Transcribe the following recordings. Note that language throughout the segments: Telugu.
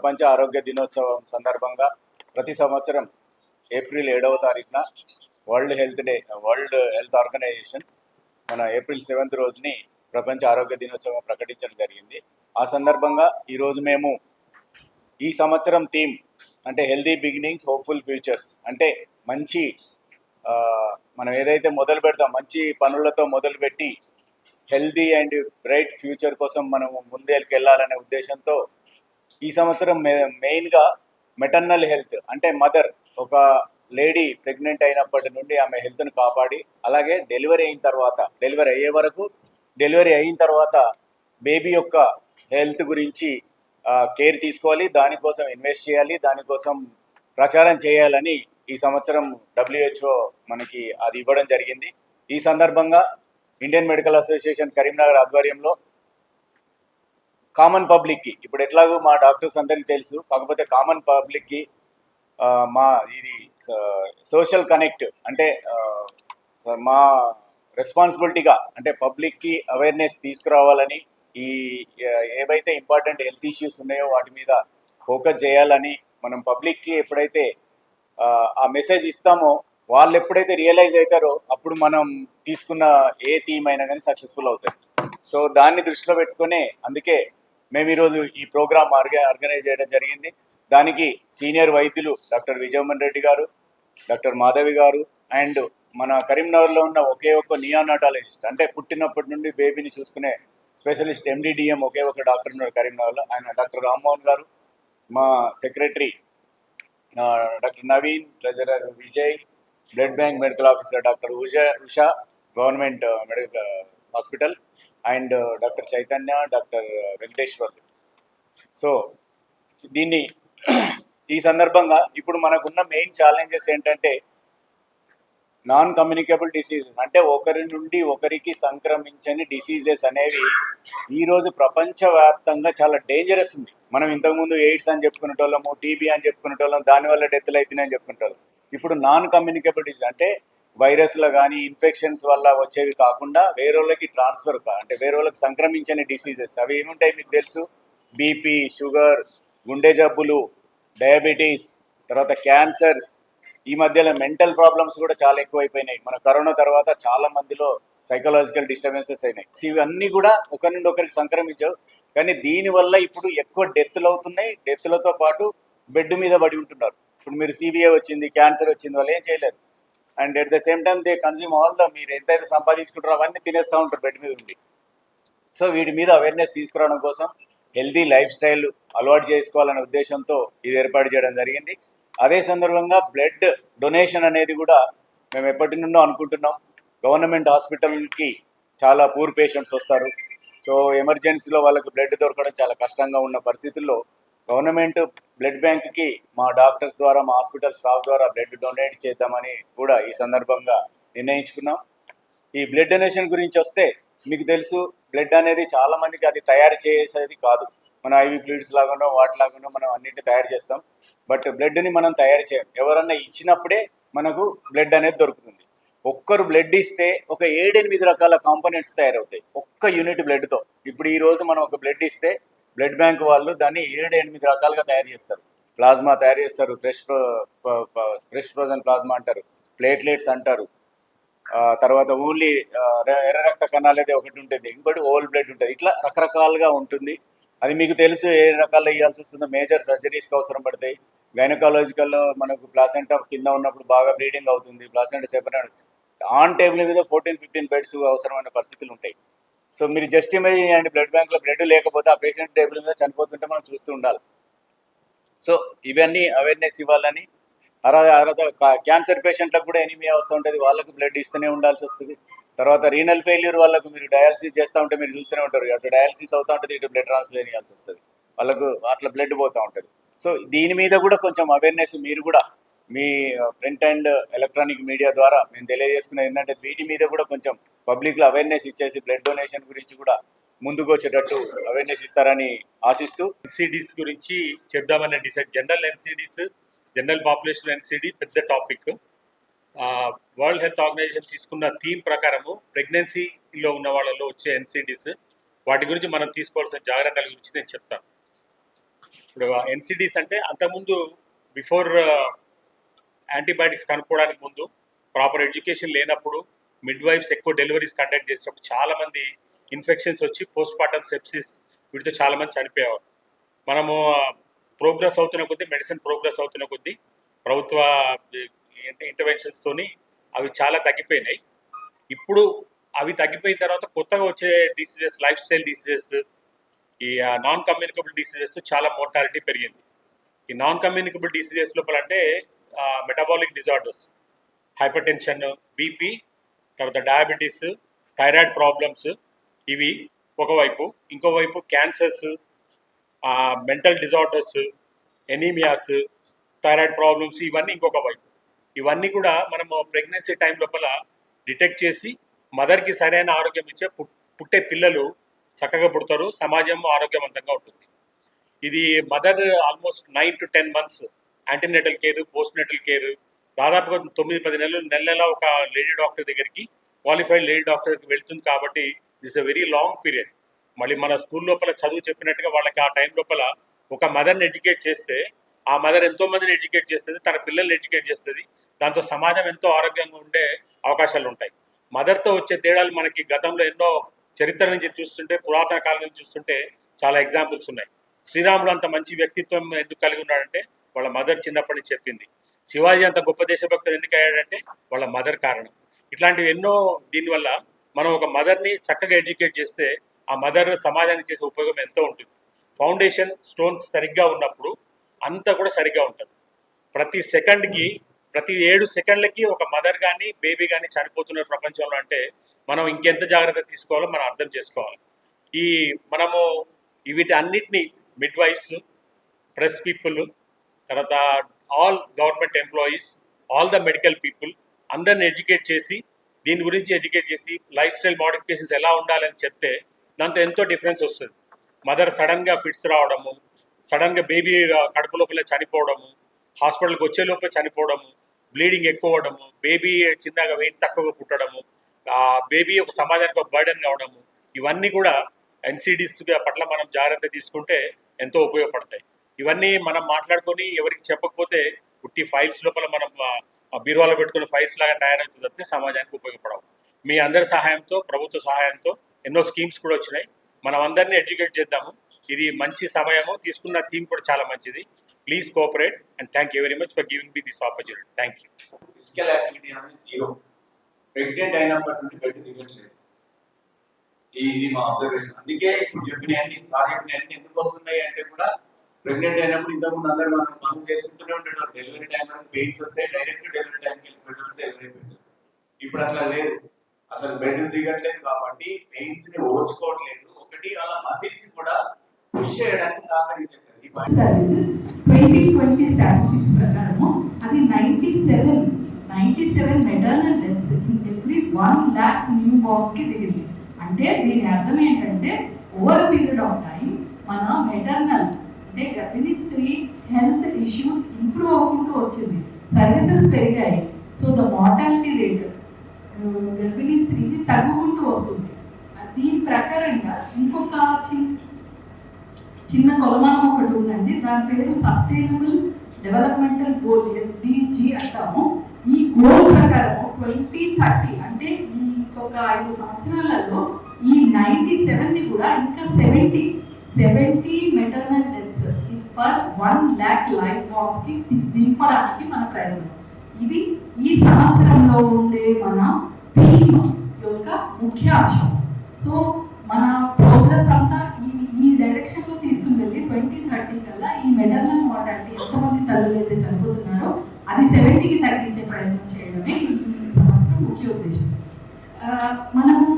ప్రపంచ ఆరోగ్య దినోత్సవం సందర్భంగా ప్రతి సంవత్సరం ఏప్రిల్ ఏడవ తారీఖున world health day world health organization మన ఏప్రిల్ సెవెంత్ రోజుని ప్రపంచ ఆరోగ్య దినోత్సవం ప్రకటించడం జరిగింది. ఆ సందర్భంగా ఈరోజు మేము ఈ సంవత్సరం థీమ్ అంటే హెల్దీ బిగినింగ్స్ హోప్ఫుల్ ఫ్యూచర్స్ అంటే మంచి మనం ఏదైతే మొదలు పెడతాం మంచి పనులతో మొదలుపెట్టి హెల్దీ అండ్ బ్రైట్ ఫ్యూచర్ కోసం మనం ముందేకి వెళ్ళాలనే ఉద్దేశంతో ఈ సంవత్సరం మెయిన్గా మెటర్నల్ హెల్త్ అంటే మదర్ ఒక లేడీ ప్రెగ్నెంట్ అయినప్పటి నుండి ఆమె హెల్త్ను కాపాడి అలాగే డెలివరీ అయిన తర్వాత డెలివరీ అయ్యే వరకు డెలివరీ అయిన తర్వాత బేబీ యొక్క హెల్త్ గురించి కేర్ తీసుకోవాలి దానికోసం ఇన్వెస్ట్ చేయాలి దానికోసం ప్రచారం చేయాలని ఈ సంవత్సరం డబ్ల్యూహెచ్ఓ మనకి అది ఇవ్వడం జరిగింది. ఈ సందర్భంగా ఇండియన్ మెడికల్ అసోసియేషన్ కరీంనగర్ ఆధ్వర్యంలో కామన్ పబ్లిక్కి ఇప్పుడు ఎట్లాగో మా డాక్టర్స్ అందరికీ తెలుసు. కాకపోతే కామన్ పబ్లిక్కి మా ఇది సోషల్ కనెక్ట్ అంటే మా రెస్పాన్సిబిలిటీగా అంటే పబ్లిక్కి అవేర్నెస్ తీసుకురావాలని ఈ ఏవైతే ఇంపార్టెంట్ హెల్త్ ఇష్యూస్ ఉన్నాయో వాటి మీద ఫోకస్ చేయాలని మనం పబ్లిక్కి ఎప్పుడైతే ఆ, ఆ మెసేజ్ ఇస్తామో వాళ్ళు ఎప్పుడైతే రియలైజ్ అవుతారో అప్పుడు మనం తీసుకున్న ఏ థీమ్ అయినా కానీ సక్సెస్ఫుల్ అవుతాయి. సో దాన్ని దృష్టిలో పెట్టుకునే అందుకే మేము ఈరోజు ఈ ప్రోగ్రామ్ ఆర్గనైజ్ చేయడం జరిగింది. దానికి సీనియర్ వైద్యులు డాక్టర్ విజయమోహన్ రెడ్డి గారు డాక్టర్ మాధవి గారు అండ్ మన కరీంనగర్లో ఉన్న ఒకే ఒక నియానాటాలజిస్ట్ అంటే పుట్టినప్పటి నుండి బేబీని చూసుకునే స్పెషలిస్ట్ ఎండిడిఎం ఒకే ఒక డాక్టర్ ఉన్నారు కరీంనగర్లో. ఆయన డాక్టర్ రామ్మోహన్ గారు మా secretary doctor Naveen treasurer Vijay blood bank medical officer doctor Usha Usha government medical hospital. And doctor Chaitanya doctor Venkateshwar. So దీన్ని ఈ సందర్భంగా ఇప్పుడు మనకున్న మెయిన్ ఛాలెంజెస్ ఏంటంటే నాన్ కమ్యూనికేబుల్ డిసీజెస్ అంటే ఒకరి నుండి ఒకరికి సంక్రమించని డిసీజెస్ అనేవి ఈరోజు ప్రపంచవ్యాప్తంగా చాలా డేంజరస్ ఉంది. మనం ఇంతకుముందు ఎయిడ్స్ అని చెప్పుకునేటోళ్ళము టీబీ అని చెప్పుకునేటోళ్ళం దానివల్ల డెత్లు అవుతున్నాయని అని చెప్పుకునేటోళ్ళం. ఇప్పుడు నాన్ కమ్యూనికేబుల్ డిసీజ్ అంటే వైరస్లో కానీ ఇన్ఫెక్షన్స్ వల్ల వచ్చేవి కాకుండా వేరే వాళ్ళకి ట్రాన్స్ఫర్ అంటే వేరే వాళ్ళకి సంక్రమించని డిసీజెస్. అవి ఏముంటాయి మీకు తెలుసు? బీపీ షుగర్ గుండె జబ్బులు డయాబెటీస్ తర్వాత క్యాన్సర్స్. ఈ మధ్యలో మెంటల్ ప్రాబ్లమ్స్ కూడా చాలా ఎక్కువైపోయినాయి. మన కరోనా తర్వాత చాలా మందిలో సైకలాజికల్ డిస్టర్బెన్సెస్ అయినాయి. ఇవన్నీ కూడా ఒకరి నుండి ఒకరికి సంక్రమించవు. కానీ దీనివల్ల ఇప్పుడు ఎక్కువ డెత్లు అవుతున్నాయి. డెత్లతో పాటు బెడ్ మీద పడి ఉంటున్నారు. ఇప్పుడు మీరు సిబిఐ వచ్చింది క్యాన్సర్ వచ్చింది వాళ్ళు ఏం చేయలేరు. And at the same time they consume all the మీరు ఎంతైతే సంపాదించుకుంటారో అవన్నీ తినేస్తూ ఉంటారు బెడ్ మీద ఉండి. సో వీటి మీద అవేర్నెస్ తీసుకురావడం కోసం హెల్తీ లైఫ్ స్టైల్ అలవాటు చేసుకోవాలనే ఉద్దేశంతో ఇది ఏర్పాటు చేయడం జరిగింది. అదే సందర్భంగా బ్లడ్ డొనేషన్ అనేది కూడా మేము ఎప్పటి నుండో అనుకుంటున్నాం. గవర్నమెంట్ హాస్పిటల్కి చాలా పూర్ పేషెంట్స్ వస్తారు. సో ఎమర్జెన్సీలో వాళ్ళకి బ్లడ్ దొరకడం చాలా కష్టంగా ఉన్న పరిస్థితుల్లో గవర్నమెంట్ బ్లడ్ బ్యాంక్కి మా డాక్టర్స్ ద్వారా మా హాస్పిటల్ స్టాఫ్ ద్వారా బ్లడ్ డొనేట్ చేద్దామని కూడా ఈ సందర్భంగా నిర్ణయించుకున్నాం. ఈ బ్లడ్ డొనేషన్ గురించి వస్తే మీకు తెలుసు బ్లడ్ అనేది చాలా మందికి అది తయారు చేసేది కాదు. మన ఐవి ఫ్లూయిడ్స్ లాగానో వాటి లాగానో మనం అన్నింటి తయారు చేస్తాం. బట్ బ్లడ్ని మనం తయారు చేయం. ఎవరన్నా ఇచ్చినప్పుడే మనకు బ్లడ్ అనేది దొరుకుతుంది. ఒక్కరు బ్లడ్ ఇస్తే ఒక ఏడెనిమిది రకాల కాంపోనెంట్స్ తయారవుతాయి ఒక్క యూనిట్ బ్లడ్తో. ఇప్పుడు ఈ రోజు మనం ఒక బ్లడ్ ఇస్తే బ్లడ్ బ్యాంక్ వాళ్ళు దాన్ని ఏడు ఎనిమిది రకాలుగా తయారు చేస్తారు. ప్లాస్మా తయారు చేస్తారు. ఫ్రెష్ ఫ్రెష్ ఫ్రోజన్ ప్లాస్మా అంటారు. ప్లేట్లెట్స్ అంటారు. తర్వాత ఓన్లీ ఎర్ర రక్త కణాలు ఒకటి ఉంటుంది. ఇంకోటి ఓల్ బ్లడ్ ఉంటుంది. ఇట్లా రకరకాలుగా ఉంటుంది. అది మీకు తెలుసు ఏ రకాల్లో ఇవ్వాల్సి వస్తుందో. మేజర్ సర్జరీస్కి అవసరం పడతాయి. గైనకాలజికల్లో మనకు ప్లాసెంటా కింద ఉన్నప్పుడు బాగా బ్లీడింగ్ అవుతుంది. ప్లాసెంటా సెపరేట్ ఆన్ టేబుల్ మీద ఫోర్టీన్ ఫిఫ్టీన్ బెడ్స్ అవసరమైన పరిస్థితులు ఉంటాయి. సో మీరు జస్ట్ ఇమేజ్ చేయండి బ్లడ్ బ్యాంక్లో బ్లడ్ లేకపోతే ఆ పేషెంట్ టేబుల్ మీద చనిపోతుంటే మనం చూస్తూ ఉండాలి. సో ఇవన్నీ అవేర్నెస్ ఇవ్వాలని. అలా అలా క్యాన్సర్ పేషెంట్లకు కూడా ఎనిమియా వస్తూ ఉంటుంది. వాళ్ళకు బ్లడ్ ఇస్తూనే ఉండాల్సి వస్తుంది. తర్వాత రీనల్ ఫెయిల్యూర్ వాళ్ళకు మీరు డయాలసిస్ చేస్తూ ఉంటే మీరు చూస్తూనే ఉంటారు. అటు డయాలసిస్ అవుతూ ఉంటుంది ఇటు బ్లడ్ ట్రాన్స్ఫర్ చేయాల్సి వస్తుంది. వాళ్ళకు అట్లా బ్లడ్ పోతూ ఉంటుంది. సో దీని మీద కూడా కొంచెం అవేర్నెస్ మీరు కూడా మీ ప్రింట్ అండ్ ఎలక్ట్రానిక్ మీడియా ద్వారా మేము తెలియజేసుకునేది ఏంటంటే వీటి మీద కూడా కొంచెం పబ్లిక్లో అవేర్నెస్ ఇచ్చేసి బ్లడ్ డొనేషన్ గురించి కూడా ముందుకు వచ్చేటట్టు అవేర్నెస్ ఇస్తారని ఆశిస్తూ ఎన్సిడిస్ గురించి చెప్దామని decide general NCDs general population NCD పెద్ద టాపిక్ వరల్డ్ హెల్త్ ఆర్గనైజేషన్ తీసుకున్న థీమ్ ప్రకారము ప్రెగ్నెన్సీలో ఉన్న వాళ్ళలో వచ్చే ఎన్సిడిస్ వాటి గురించి మనం తీసుకోవాల్సిన జాగ్రత్తల గురించి నేను చెప్తాను. ఇప్పుడు ఎన్సిడిస్ అంటే అంతకుముందు బిఫోర్ యాంటీబయాటిక్స్ కనుక్కోవడానికి ముందు ప్రాపర్ ఎడ్యుకేషన్ లేనప్పుడు మిడ్ వైఫ్స్ ఎక్కువ డెలివరీస్ కండక్ట్ చేసినప్పుడు చాలా మంది ఇన్ఫెక్షన్స్ వచ్చి పోస్ట్ పార్టమ్ సెప్సిస్ వీటితో చాలా మంది చనిపోయేవారు. మనము ప్రోగ్రెస్ అవుతున్న కొద్దీ మెడిసిన్ ప్రోగ్రెస్ అవుతున్న కొద్దీ ప్రభుత్వ ఇంటర్వెన్షన్స్ తోని అవి చాలా తగ్గిపోయినాయి. ఇప్పుడు అవి తగ్గిపోయిన తర్వాత కొత్తగా వచ్చే డిసీజెస్ లైఫ్ స్టైల్ డిసీజెస్ ఈ నాన్ కమ్యూనికబుల్ డిసీజెస్ చాలా మోర్టాలిటీ పెరిగింది. ఈ నాన్ కమ్యూనికబుల్ డిసీజెస్ లోపల అంటే metabolic disorders hyper tension BP తర్వాత డయాబెటీస్ థైరాయిడ్ ప్రాబ్లమ్స్ ఇవి ఒకవైపు. ఇంకోవైపు cancers mental disorders anaemias thyroid problems ఇవన్నీ ఇంకొక వైపు ఇవన్నీ కూడా మనము ప్రెగ్నెన్సీ టైం లోపల డిటెక్ట్ చేసి మదర్కి సరైన ఆరోగ్యం ఇచ్చే పుట్టే పిల్లలు చక్కగా పుడతారు. సమాజం ఆరోగ్యవంతంగా ఉంటుంది. ఇది mother almost nine to ten months antenatal care postnatal care దాదాపుగా తొమ్మిది పది నెలలు నెల నెల ఒక లేడీ డాక్టర్ దగ్గరికి క్వాలిఫైడ్ లేడీ డాక్టర్ వెళ్తుంది కాబట్టి it's a very long period మళ్ళీ మన స్కూల్ లోపల చదువు చెప్పినట్టుగా వాళ్ళకి ఆ టైం లోపల ఒక మదర్ని ఎడ్యుకేట్ చేస్తే ఆ మదర్ ఎంతో మందిని ఎడ్యుకేట్ చేస్తుంది తన పిల్లల్ని ఎడ్యుకేట్ చేస్తుంది దాంతో సమాజం ఎంతో ఆరోగ్యంగా ఉండే అవకాశాలు ఉంటాయి. మదర్తో వచ్చే తేడాలు మనకి గతంలో ఎన్నో చరిత్ర నుంచి చూస్తుంటే పురాతన కాలం నుంచి చూస్తుంటే చాలా ఎగ్జాంపుల్స్ ఉన్నాయి. శ్రీరాముడు అంత మంచి వ్యక్తిత్వం ఎందుకు కలిగి ఉన్నాడంటే వాళ్ళ మదర్ చిన్నప్పటి నుంచి చెప్పింది. శివాజీ అంత గొప్ప దేశభక్తులు ఎందుకు అయ్యాడంటే వాళ్ళ మదర్ కారణం. ఇట్లాంటివి ఎన్నో దీనివల్ల మనం ఒక మదర్ని చక్కగా ఎడ్యుకేట్ చేస్తే ఆ మదర్ సమాజానికి చేసే ఉపయోగం ఎంతో ఉంటుంది. ఫౌండేషన్ స్టోన్స్ సరిగ్గా ఉన్నప్పుడు అంతా కూడా సరిగ్గా ఉంటుంది. ప్రతి సెకండ్కి ప్రతి ఏడు సెకండ్లకి ఒక మదర్ కానీ బేబీ కానీ చనిపోతున్న ప్రపంచంలో అంటే మనం ఇంకెంత జాగ్రత్త తీసుకోవాలో మనం అర్థం చేసుకోవాలి. ఈ మనము వీటి అన్నిటినీ మిడ్ ప్రెస్ పీపుల్ తర్వాత all government employees all the medical people అందరిని ఎడ్యుకేట్ చేసి దీని గురించి ఎడ్యుకేట్ చేసి లైఫ్ స్టైల్ మోడిఫికేషన్స్ ఎలా ఉండాలని చెప్తే దాంతో ఎంతో డిఫరెన్స్ వస్తుంది. మదర్ సడన్గా ఫిట్స్ రావడము సడన్గా బేబీ కడుపు లోపల చనిపోవడము హాస్పిటల్కి వచ్చే లోపల చనిపోవడము బ్లీడింగ్ ఎక్కువ అవడము బేబీ చిన్నగా వెయిట్ తక్కువగా పుట్టడము ఆ బేబీ ఒక సమాజానికి ఒక బర్డెన్ కావడము ఇవన్నీ కూడా ఎన్సీడీస్ పట్ల మనం జాగ్రత్త తీసుకుంటే ఎంతో ఉపయోగపడతాయి. ఇవన్నీ మనం మాట్లాడుకొని ఎవరికి చెప్పకపోతే పుట్టి ఫైల్స్ లోపల మనం బీరువాలో పెట్టుకున్న ఫైల్స్ లాగా తయారవుతుంది తప్పితే సమాజానికి ఉపయోగపడవు. మీ అందరి సహాయంతో ప్రభుత్వ సహాయంతో ఎన్నో స్కీమ్స్ కూడా వచ్చినాయి. మనం అందరినీ ఎడ్యుకేట్ చేద్దాము. ఇది మంచి సమయము. తీసుకున్న థీమ్ కూడా చాలా మంచిది. Please cooperate and thank you very much for giving me this opportunity thank you physical activity అనేది జీరో ప్రెగ్నెంట్ అయినప్పటి నుండి బయట తిరగట్లేదు ఇది మా అబ్జర్వేషన్ అందుకే ఇప్పుడు చెప్పినవన్నీ సార్ చెప్పినవన్నీ ఎందుకు వస్తున్నాయి అంటే కూడా ప్రెగ్నెంట్ అయినప్పుడు ఇంతకుముందు అందరూ మనం పనులు చేసుకుంటూనే ఉంటాడు డెలివరీ టైం వరకు పెయిన్స్ వస్తే డైరెక్ట్ డెలివరీ టైంకి వెళ్ళిపోయాడు డెలివరీ పెట్టారు ఇప్పుడు అట్లా లేదు. అసలు బెడ్ దిగట్లేదు కాబట్టి పెయిన్స్ని ఓర్చుకోవట్లేదు. ఒకటి అలా మసిల్స్ కూడా పుష్ చేయడానికి సహకరించట్లేదు. ట్వంటీ ట్వంటీ స్టాటిస్టిక్స్ ప్రకారము అది ninety seven ninety seven maternal deaths in every one lakh new బాక్స్కి దిగింది. అంటే దీని అర్థం ఏంటంటే ఓవర్ పీరియడ్ ఆఫ్ టైం మన మెటర్నల్ అంటే గర్భిణీ స్త్రీ హెల్త్ ఇష్యూస్ ఇంప్రూవ్ అవ్వకుంటూ వచ్చింది. సర్వీసెస్ పెరిగాయి. సో ద మార్టాలిటీ రేట్ గర్భిణీ స్త్రీని తగ్గుకుంటూ వస్తుంది. దీని ప్రకారంగా ఇంకొక చిన్న చిన్న కొలమానం ఒకటి ఉందండి. దాని పేరు సస్టైనబుల్ డెవలప్మెంటల్ గోల్ ఎస్డిజి అంటాము. ఈ గోల్ ప్రకారము ట్వంటీ థర్టీ అంటే ఇంకొక ఐదు సంవత్సరాలలో ఈ నైంటీ సెవెన్ని కూడా ఇంకా seventy seventy maternal deaths per one lakh life బాక్స్కి దింపడానికి మన ప్రయత్నం. ఇది ఈ సంవత్సరంలో ఉండే మన థీమ్ యొక్క ముఖ్య అంశం. సో మన ప్రోగ్రెస్ అంతా ఈ ఈ డైరెక్షన్లో తీసుకుని వెళ్ళి ట్వంటీ థర్టీ కల్లా ఈ మెటర్నల్ మార్టాలిటీ ఎంతమంది తల్లులు అయితే చనిపోతున్నారో అది సెవెంటీకి తగ్గించే ప్రయత్నం చేయడమే ఈ సంవత్సరం ముఖ్య ఉద్దేశం. మనము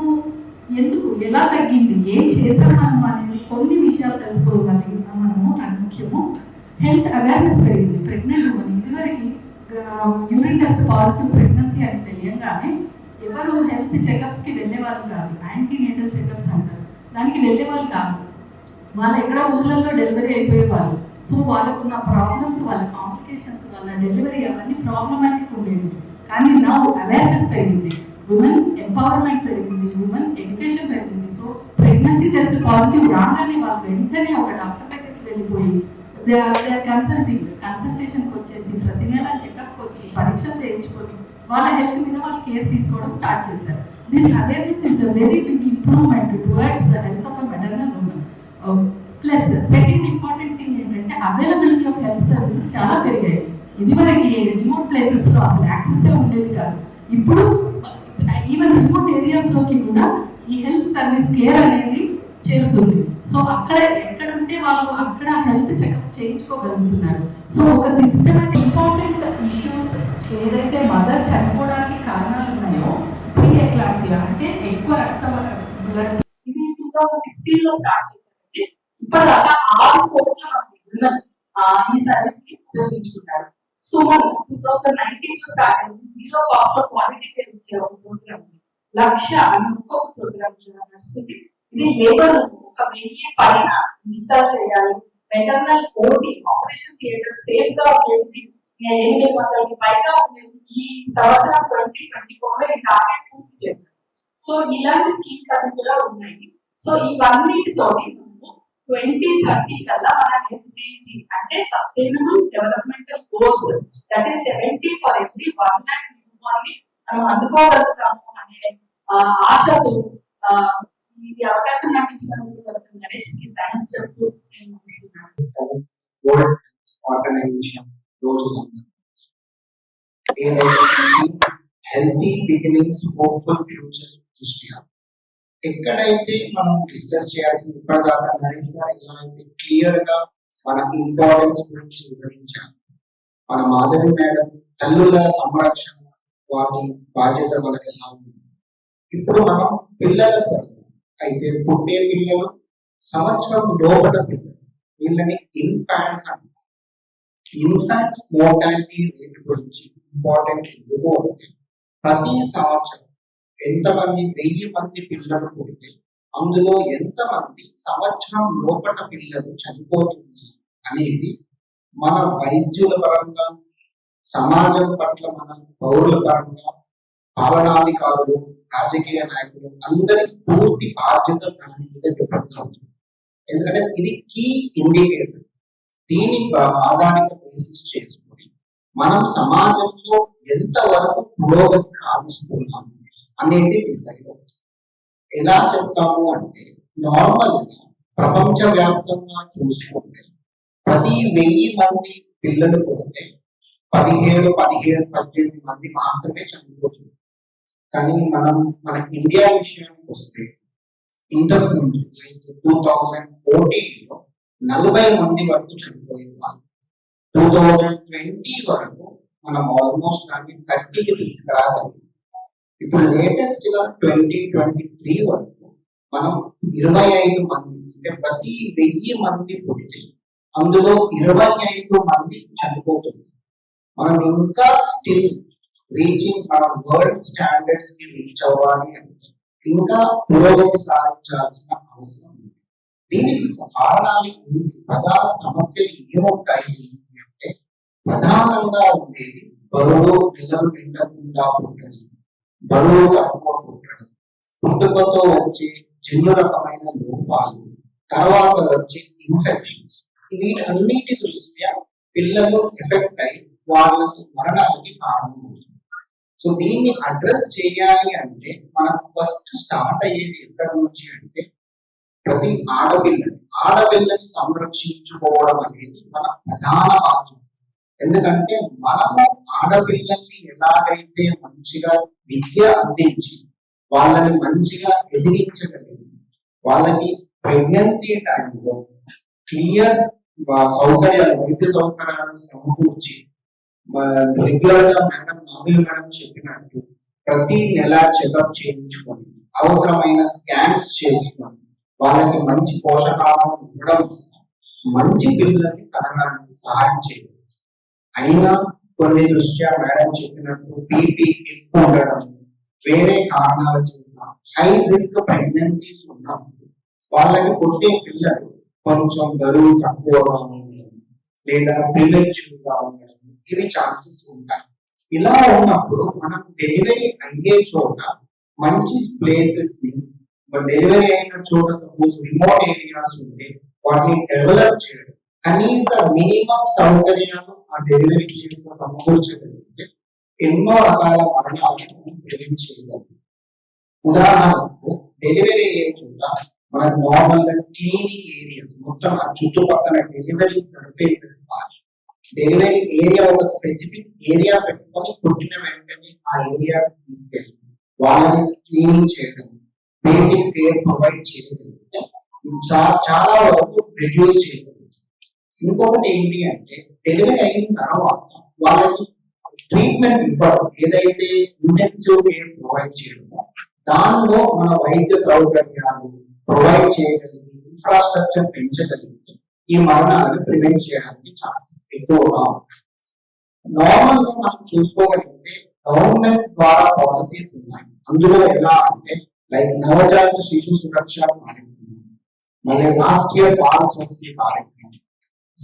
ఎందుకు ఎలా తగ్గింది ఏం చేసాం మనం అనేది కొన్ని విషయాలు తెలుసుకోగలిగినాం మనము అది ముఖ్యము. హెల్త్ అవేర్నెస్ పెరిగింది. ప్రెగ్నెంట్ ఉమెన్ ఇదివరకు యూరిన్ టెస్ట్ పాజిటివ్ ప్రెగ్నెన్సీ అని తెలియంగానే ఎవరు హెల్త్ చెకప్స్కి వెళ్ళే వాళ్ళు కాదు. యాంటీనేటల్ చెకప్స్ అంటారు. దానికి వెళ్ళే వాళ్ళు కాదు. వాళ్ళు ఎక్కడ ఊర్లలో డెలివరీ అయిపోయే వాళ్ళు సో వాళ్ళకున్న ప్రాబ్లమ్స్ వాళ్ళ కాంప్లికేషన్స్ వాళ్ళ డెలివరీ అవన్నీ ప్రాబ్లమాటిక్ ఉండేవి. కానీ నా అవేర్నెస్ పెరిగింది. ఉమెన్ ఎంపవర్మెంట్ పెరిగింది ఉమెన్ ఎడ్యుకేషన్ పెరిగింది. సో ప్రెగ్నెన్సీ టెస్ట్ పాజిటివ్ రాగానే వాళ్ళు వెంటనే ఒక డాక్టర్ దగ్గరికి వెళ్ళిపోయి దే ఆర్ కన్సల్టింగ్ కన్సల్టేషన్కి వచ్చేసి ప్రతి నెల చెకప్కి వచ్చి పరీక్షలు చేయించుకొని వాళ్ళ హెల్త్ మీద వాళ్ళు కేర్ తీసుకోవడం స్టార్ట్ చేశారు. This awareness is a very big improvement towards the health of a maternal women plus second important thing ఏంటంటే అవైలబిలిటీ ఆఫ్ హెల్త్ సర్వీసెస్ చాలా పెరిగాయి. ఇదివరకు రిమోట్ ప్లేసెస్లో అసలు యాక్సెస్ ఉండేది కాదు. ఇప్పుడు ఈవెన్ రిమోట్ ఏరియాస్లోకి కూడా ఈ హెల్త్ సర్వీస్ కేర్ అనేది చేరుతుంది. సో అక్కడ ఎక్కడ ఉంటే వాళ్ళు అక్కడ హెల్త్ చెకప్స్ చేయించుకోగలుగుతున్నారు. సో ఒక సిస్టమేటిక్ ఇంపార్టెంట్ ఇష్యూస్ ఏదైతే మదర్ చనిపోవడానికి కారణాలు ఉన్నాయో ప్రీ ఎక్లాప్సియా అంటే ఎక్కువ రక్త బ్లడ్ ఇది టూ థౌసండ్ సిక్స్టీన్లో స్టార్ట్ చేశారంటే ఇప్పటిదాకా ఆరు కోట్ల మంది ఈ సర్వీస్ని ఉపయోగించుకున్నారు సుమన్ టూ థౌసండ్ నైన్టీన్లో స్టార్ట్ అయింది. జీరో కాస్ట్లో క్వాలిటీ కేర్ ఇచ్చే ఒక ప్రోగ్రామ్ లక్ష అని ఇంకొక ప్రోగ్రామ్ నడుస్తుంది. ఇది లేబర్ ఒక వెయ్యి పైన ఇన్స్టాల్ చేయాలి. మెటర్నల్ ఓటీ ఆపరేషన్ థియేటర్ సేఫ్గా ఉండేది. ఎనిమిది వందలకి పైగా ఉండేది. ఈ సంవత్సరం ట్వంటీ ట్వంటీ ఫోర్లో ఈ టార్గెట్ పూర్తి చేశారు. సో ఇలాంటి స్కీమ్స్ అన్ని కూడా ఉన్నాయి. సో ఇవన్నిటితో తోటి ట్వంటీ థర్టీ కల్లా మన ఎస్డిజి అంటే sustainable developmental goals that is seventy for every one ల్యాక్ని మనం అందుకోగలుగుతాము అనే ఆశతో ఈ అవకాశం నాకు ఇచ్చినందుకు డాక్టర్కి థ్యాంక్స్ చెప్తూ నేను ముగిస్తున్నాను. ఆర్గనైజేషన్ రోజు హెల్తీ బిగినింగ్స్ హోప్ఫుల్ ఫ్యూచర్ దృష్ట్యా. ఎక్కడైతే మనం డిస్కస్ చేయాల్సింది ఇప్పటిదాకా నరేష్ సార్ ఎలా అయితే క్లియర్గా మన ఇంపార్టెన్స్ గురించి వివరించారు. మన మాధవి మేడం తల్లుల సంరక్షణ వాటి బాధ్యత మనకి ఎలా ఉంది? ఇప్పుడు మనం పిల్లల అయితే పుట్టే పిల్లలు సంవత్సరం లోపల పిల్లలు వీళ్ళని ఇన్ఫాంట్స్ అంటారు. ఇన్ఫాంట్స్ మోర్టాలిటీ రేట్ గురించి ఇంపార్టెంట్ ఎందుకు అంటే ప్రతి సంవత్సరం ఎంతమంది వెయ్యి మంది పిల్లలు పుడితే అందులో ఎంతమంది సంవత్సరం లోపల పిల్లలు చనిపోతుంది అనేది మన వైద్యుల పరంగా సమాజం పట్ల మన పౌరుల పరంగా పాలనాధికారులు రాజకీయ నాయకులు అందరికి పూర్తి బాధ్యత దాని మీద అవుతుంది. ఎందుకంటే ఇది కీ ఇండికేటర్ దీని ఆధారిత బేసిస్ చేసుకొని మనం సమాజంలో ఎంతవరకు పురోగతి సాధిస్తున్నాము అనేది డిసైడ్ అవుతుంది ఎలా చెప్తాము అంటే నార్మల్గా ప్రపంచ వ్యాప్తంగా చూసుకుంటే ప్రతి వెయ్యి మంది పిల్లలు పుడితే పదిహేడు పదిహేడు పద్దెనిమిది మంది మాత్రమే చనిపోతుంది. కానీ మనం మన ఇండియా విషయానికి వస్తే ఇంతకు ముందు లైక్ టూ థౌజండ్ ఫోర్టీన్లో నలభై మంది వరకు చనిపోయిన వాళ్ళు. టూ థౌజండ్ ట్వంటీ వరకు మనం ఆల్మోస్ట్ దాన్ని థర్టీకి తీసుకురాగలిగింది ఇప్పుడు లేటెస్ట్గా ట్వంటీ ట్వంటీ త్రీ వరకు మనం ఇరవై ఐదు మంది అంటే ప్రతి వెయ్యి మంది పుడితే అందులో ఇరవై ఐదు మంది చనిపోతుంది. మనం ఇంకా స్టిల్ రీచింగ్ మన వరల్డ్ స్టాండర్డ్స్కి రీచ్ అవ్వాలి అంటే ఇంకా పురోగతి సాధించాల్సిన అవసరం ఉంది. దీనికి కారణాలు ప్రధాన సమస్యలు ఏముంటాయి అంటే ప్రధానంగా ఉండేది బరువు నెలలు నిండకుండా బరువు తప్పుకోకుండా పుట్టుకతో వచ్చే చిన్న రకమైన లోపాలు తర్వాత వచ్చే ఇన్ఫెక్షన్స్ వీటన్నిటి దృష్ట్యా పిల్లలు ఎఫెక్ట్ అయి వాళ్ళకి మరణానికి కారణమవుతుంది. సో దీన్ని అడ్రస్ చేయాలి అంటే మనం ఫస్ట్ స్టార్ట్ అయ్యేది ఎక్కడి నుంచి అంటే ప్రతి ఆడపిల్లని ఆడపిల్లని సంరక్షించుకోవడం అనేది మన ప్రధాన బాధ్యత. ఎందుకంటే మనము ఆడపిల్లల్ని ఎలాగైతే మంచిగా విద్య అందించి వాళ్ళని మంచిగా ఎదిరించగలిగి వాళ్ళకి ప్రెగ్నెన్సీ టైంలో క్లియర్ సౌకర్యాలు వైద్య సౌకర్యాలు సమకూర్చి రెగ్యులర్గా మేడం నాగులు మేడం చెప్పినట్టు ప్రతి నెల చెకప్ చేయించుకొని అవసరమైన స్కాన్స్ చేసుకొని వాళ్ళకి మంచి పోషకాలను ఇవ్వడం వల్ల మంచి పిల్లల్ని కనడానికి సహాయం చేయాలి అయినా కొన్ని దృష్ట్యా మేడం చెప్పినట్టు బీపీ ఎక్కువ ఉండడం వేరే కారణాల చేత హై రిస్క్ ప్రెగ్నెన్సీస్ ఉన్నప్పుడు వాళ్ళకి పుట్టే పిల్లలు కొంచెం బరువు తక్కువగా ఉండడం లేదా ప్రిమెచ్యూర్గా ఉండడం ఇవి ఛాన్సెస్ ఉంటాయి. ఇలా ఉన్నప్పుడు మనం డెలివరీ అయ్యే చోట మంచి ప్లేసెస్ని డెలివరీ అయిన చోట సపోజ్ రిమోట్ ఏరియాస్ ఉంటే వాటిని డెవలప్ చేయడం కనీస మినిమం సౌకర్యాలు ఆ డెలివరీ ప్లేస్లో సమకూర్చగలిగితే ఎన్నో రకాల మరణాలను ప్రేమించగలదు ఉదాహరణకు డెలివరీ అయ్యే మన నార్మల్గా క్లీనింగ్ ఏరియాస్ మొత్తం ఆ చుట్టుపక్కల డెలివరీ సర్ఫేసెస్ డెలివరీ ఏరియా ఒక స్పెసిఫిక్ ఏరియా పెట్టుకొని పుట్టిన వెంటనే ఆ ఏరియాస్ తీసుకెళ్ళి వాళ్ళని క్లీనింగ్ చేయడం బేసిక్ కేర్ ప్రొవైడ్ చేయగలిగితే చాలా వరకు రిడ్యూస్ చేయడం ఇంకొకటి ఏంటి అంటే డెలివరీ అయిన తర్వాత వాళ్ళకి ట్రీట్మెంట్ ఇవ్వడం ఏదైతే ఇంటెన్సివ్ కేర్ ప్రొవైడ్ చేయడమో దానిలో మన వైద్య సౌకర్యాలు ప్రొవైడ్ చేయగలిగి ఇన్ఫ్రాస్ట్రక్చర్ పెంచగలిగితే ఈ మరణాలను ప్రివెంట్ చేయడానికి ఛాన్సెస్ ఎక్కువగా ఉంటాయి. నార్మల్గా మనం చూసుకోగలిగితే గవర్నమెంట్ ద్వారా పాలసీస్ ఉన్నాయి. అందులో ఎలా అంటే లైక్ నవజాత శిశు సురక్ష కార్యక్రమం. మళ్ళీ రాష్ట్రీయ బాల స్వస్తి కార్యక్రమం.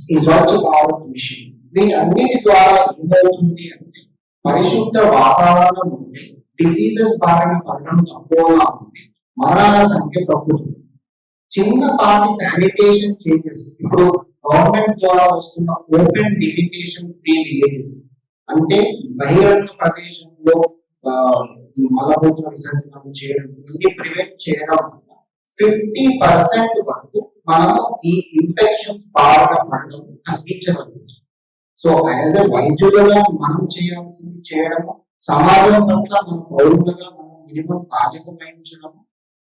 ఈ స్వచ్ఛ భారత్ మిషన్ దీని అన్నిటి ద్వారా ఏమవుతుంది అంటే పరిశుద్ధ వాతావరణం ఉంటే డిసీజెస్ బారిన పడడం తక్కువగా ఉంటే మరణాల సంఖ్య తగ్గుతుంది. చిన్నపాటి శానిటేషన్ చేంజెస్ ఇప్పుడు గవర్నమెంట్ ద్వారా వస్తున్న ఓపెన్ డిఫికేషన్ ఫ్రీ విలేజెస్ అంటే బహిరంగ ప్రదేశంలో ఆ, ఈ మలమూత్ర విసర్జన చేయడం ఇవన్నీ ప్రివెంట్ చేయడం ఫిఫ్టీ పర్సెంట్ వరకు మనము ఈ ఇన్ఫెక్షన్స్ బాగా పడడం తగ్గించగలుగుతాం సో యాజ్ ఎ వైద్యులుగా మనం చేయాల్సింది చేయడము సమాజం పట్ల మన పౌరులుగా మనం మినిమం బాధ్యత వహించడము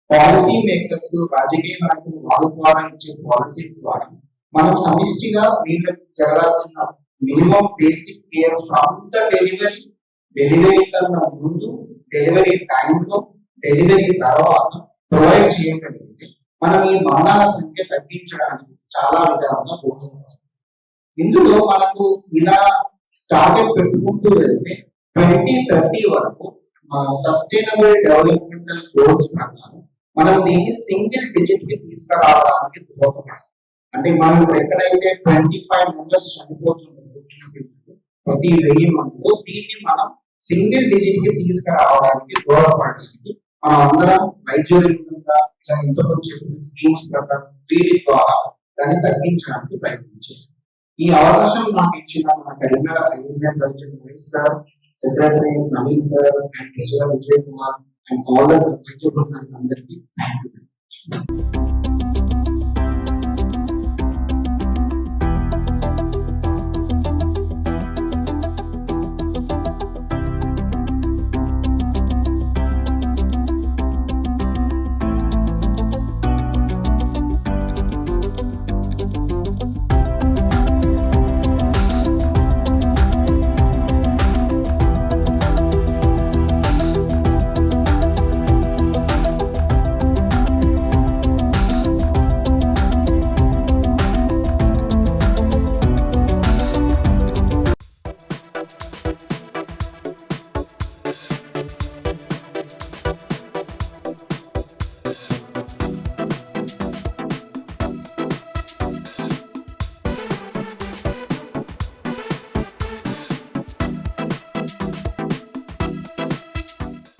పాలసీ మేకర్స్ రాజకీయ నాయకులు వాళ్ళ ద్వారా ఇచ్చే పాలసీస్ ద్వారా మనం సమిష్టిగా వీళ్ళకి జరగాల్సిన minimum basic care from the delivery delivery కన్నా ముందు డెలివరీ టైంలో డెలివరీ తర్వాత ప్రొవైడ్ చేయగలిగితే. మనం ఈ మరణాల సంఖ్య తగ్గించడానికి చాలా విధాలుగా దోహదపడుతుంది ఇందులో మనకు ఇలా టార్గెట్ పెట్టుకుంటూ వెళ్తే ట్వంటీ థర్టీ వరకు సస్టైనబుల్ డెవలప్మెంటల్ గోల్స్ ప్రకారం మనం దీన్ని సింగిల్ డిజిట్కి తీసుకురావడానికి దూరపడాలి. అంటే మనం ఎక్కడైతే ట్వంటీ ఫైవ్ మెంబర్స్ చనిపోతున్నారు ప్రతి వెయ్యి మందిలో దీన్ని మనం సింగిల్ డిజిట్కి తీసుకురావడానికి దూరపడడానికి మనం అందరం వైద్యులంగా ఇలా ఇంతకుముందు చెప్పిన స్కీమ్స్ ప్రకారం వీటి ద్వారా దాన్ని తగ్గించడానికి ప్రయత్నించాలి ఈ అవకాశం నాకు ఇచ్చిన మన Telangana IMA president vice sir secretary Naveen sir and treasurer Vijay Kumar and all అందరికీ థ్యాంక్ యూ